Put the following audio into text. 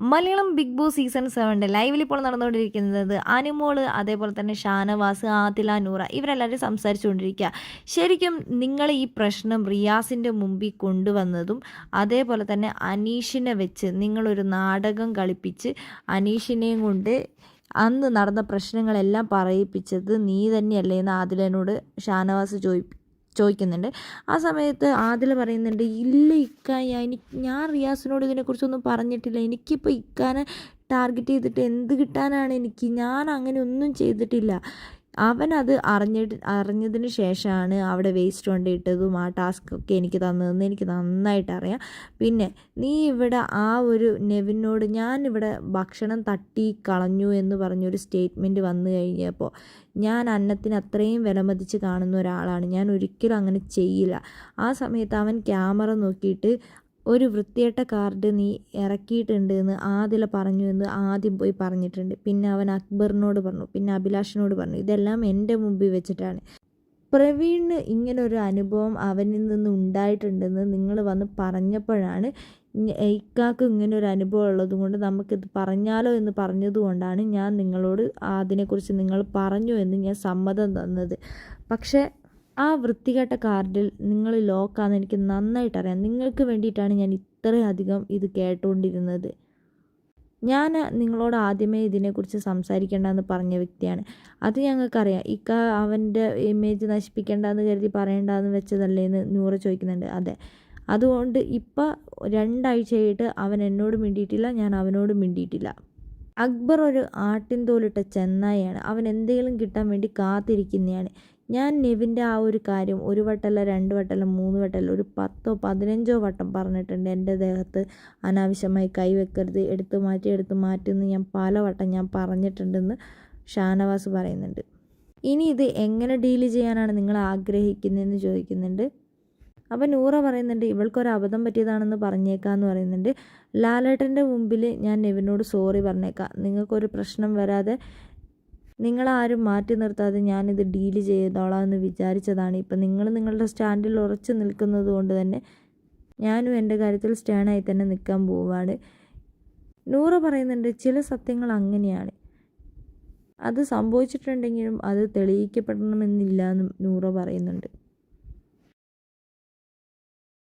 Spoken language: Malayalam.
മലയാളം ബിഗ് ബോസ് സീസൺ സെവന്റെ ലൈവിൽ ഇപ്പോൾ നടന്നുകൊണ്ടിരിക്കുന്നത് അനുമോൾ അതേപോലെ തന്നെ ഷാനവാസ് ആതില നൂറ ഇവരെല്ലാവരും സംസാരിച്ചുകൊണ്ടിരിക്കുക. ശരിക്കും നിങ്ങൾ ഈ പ്രശ്നം റിയാസിന്റെ മുമ്പിൽ കൊണ്ടുവന്നതും അതേപോലെ തന്നെ അനീഷിനെ വെച്ച് നിങ്ങളൊരു നാടകം കളിപ്പിച്ച് അനീഷിനെയും കൊണ്ട് അന്ന് നടന്ന പ്രശ്നങ്ങളെല്ലാം പറയിപ്പിച്ചത് നീ തന്നെയല്ലേ എന്ന് ആദിലനോട് ഷാനവാസ് ചോദി ചോദിക്കുന്നുണ്ട്. ആ സമയത്ത് ആദില പറയുന്നുണ്ട് ഇല്ല ഇക്ക ഞാൻ റിയാസിനോട് ഇതിനെക്കുറിച്ചൊന്നും പറഞ്ഞിട്ടില്ല. എനിക്കിപ്പോൾ ഇക്കാനെ ടാർഗറ്റ് ചെയ്തിട്ട് എന്ത് കിട്ടാനാണ് എനിക്ക്? ഞാൻ അങ്ങനെ ഒന്നും ചെയ്തിട്ടില്ല. അവനത് അറിഞ്ഞിട്ട് അറിഞ്ഞതിന് ശേഷമാണ് അവിടെ വേസ്റ്റ് കൊണ്ടിട്ടതും ആ ടാസ്ക് ഒക്കെ എനിക്ക് തന്നതെന്ന് എനിക്ക് നന്നായിട്ട് അറിയാം. പിന്നെ നീ ഇവിടെ ആ ഒരു നെവിനോട് ഞാൻ ഇവിടെ ഭക്ഷണം തട്ടി കളഞ്ഞു എന്ന് പറഞ്ഞൊരു സ്റ്റേറ്റ്മെന്റ് വന്നു കഴിഞ്ഞപ്പോൾ ഞാൻ അന്നത്തിന് അത്രയും വിലമതിച്ച് കാണുന്ന ഒരാളാണ്. ഞാൻ ഒരിക്കലും അങ്ങനെ ചെയ്യില്ല. ആ സമയത്ത് അവൻ ക്യാമറ നോക്കിയിട്ട് ഒരു വൃത്തികെട്ട കാർഡ് നീ ഇറക്കിയിട്ടുണ്ട് എന്ന് ആദില പറഞ്ഞു എന്ന് ആദ്യം പോയി പറഞ്ഞിട്ടുണ്ട്. പിന്നെ അവൻ അക്ബറിനോട് പറഞ്ഞു പിന്നെ അഭിലാഷിനോട് പറഞ്ഞു. ഇതെല്ലാം എന്റെ മുമ്പിൽ വെച്ചിട്ടാണ്. പ്രവീണിന് ഇങ്ങനൊരു അനുഭവം അവനിൽ നിന്ന് ഉണ്ടായിട്ടുണ്ടെന്ന് നിങ്ങൾ വന്ന് പറഞ്ഞപ്പോഴാണ് ഇക്കാക്ക് ഇങ്ങനെ ഒരു അനുഭവം ഉള്ളത് കൊണ്ട് നമുക്കിത് പറഞ്ഞാലോ എന്ന് പറഞ്ഞതുകൊണ്ടാണ് ഞാൻ നിങ്ങളോട് അതിനെക്കുറിച്ച് നിങ്ങൾ പറഞ്ഞു എന്ന് ഞാൻ സമ്മതം തന്നത്. പക്ഷേ ആ വൃത്തികെട്ട കാർഡിൽ നിങ്ങൾ ലോക്കാന്ന് എനിക്ക് നന്നായിട്ട് അറിയാം നിങ്ങൾക്ക് വേണ്ടിയിട്ടാണ് ഞാൻ ഇത്രയധികം ഇത് കേട്ടുകൊണ്ടിരുന്നത് ഞാൻ നിങ്ങളോട് ആദ്യമേ ഇതിനെക്കുറിച്ച് സംസാരിക്കേണ്ടെന്ന് പറഞ്ഞ വ്യക്തിയാണ്. അത് ഞങ്ങൾക്കറിയാം. ഇക്ക അവന്റെ ഇമേജ് നശിപ്പിക്കേണ്ടെന്ന് കരുതി പറയേണ്ടെന്ന് വെച്ചതല്ലേ എന്ന് നൂറ് ചോദിക്കുന്നുണ്ട്. അതെ. അതുകൊണ്ട് ഇപ്പം രണ്ടാഴ്ചയായിട്ട് അവൻ എന്നോട് മിണ്ടിയിട്ടില്ല ഞാൻ അവനോട് മിണ്ടിയിട്ടില്ല. അക്ബർ ഒരു ആട്ടിൻ തോലിട്ട ചെന്നായാണ് അവൻ എന്തെങ്കിലും കിട്ടാൻ വേണ്ടി കാത്തിരിക്കുന്നതാണ് ഞാൻ നെവിന്റെ ആ ഒരു കാര്യം ഒരു വട്ടമല്ല രണ്ട് വട്ടമല്ല മൂന്ന് വട്ടമല്ല ഒരു പത്തോ പതിനഞ്ചോ വട്ടം പറഞ്ഞിട്ടുണ്ട് എന്റെ ദേഹത്ത്. അനാവശ്യമായി കൈവെക്കരുത് എടുത്ത് മാറ്റി എടുത്ത് മാറ്റി ഞാൻ ഞാൻ പലവട്ടം ഞാൻ പറഞ്ഞിട്ടുണ്ടെന്ന് ഷാനവാസ് പറയുന്നുണ്ട്. ഇനി ഇത് എങ്ങനെ ഡീൽ ചെയ്യാനാണ് നിങ്ങൾ ആഗ്രഹിക്കുന്നതെന്ന് ചോദിക്കുന്നുണ്ട്. അപ്പം നൂറ പറയുന്നുണ്ട് ഇവൾക്കൊരു അബദ്ധം പറ്റിയതാണെന്ന് പറഞ്ഞേക്കാന്ന് പറയുന്നുണ്ട്. ലാലേട്ടന്റെ മുമ്പിൽ ഞാൻ നെവിനോട് സോറി പറഞ്ഞേക്കാം. നിങ്ങൾക്കൊരു പ്രശ്നം വരാതെ നിങ്ങളാരും മാറ്റി നിർത്താതെ ഞാനിത് ഡീൽ ചെയ്തോളാം എന്ന് വിചാരിച്ചതാണ്. ഇപ്പം നിങ്ങൾ നിങ്ങളുടെ സ്റ്റാൻഡിൽ ഉറച്ചു നിൽക്കുന്നത് കൊണ്ട് തന്നെ ഞാനും എന്റെ കാര്യത്തിൽ സ്റ്റാൻഡായി തന്നെ നിൽക്കാൻ പോവാണ്. നൂറ പറയുന്നുണ്ട് ചില സത്യങ്ങൾ അങ്ങനെയാണ്. അത് സംഭവിച്ചിട്ടുണ്ടെങ്കിലും അത് തെളിയിക്കപ്പെടണമെന്നില്ല എന്നും നൂറ പറയുന്നുണ്ട്.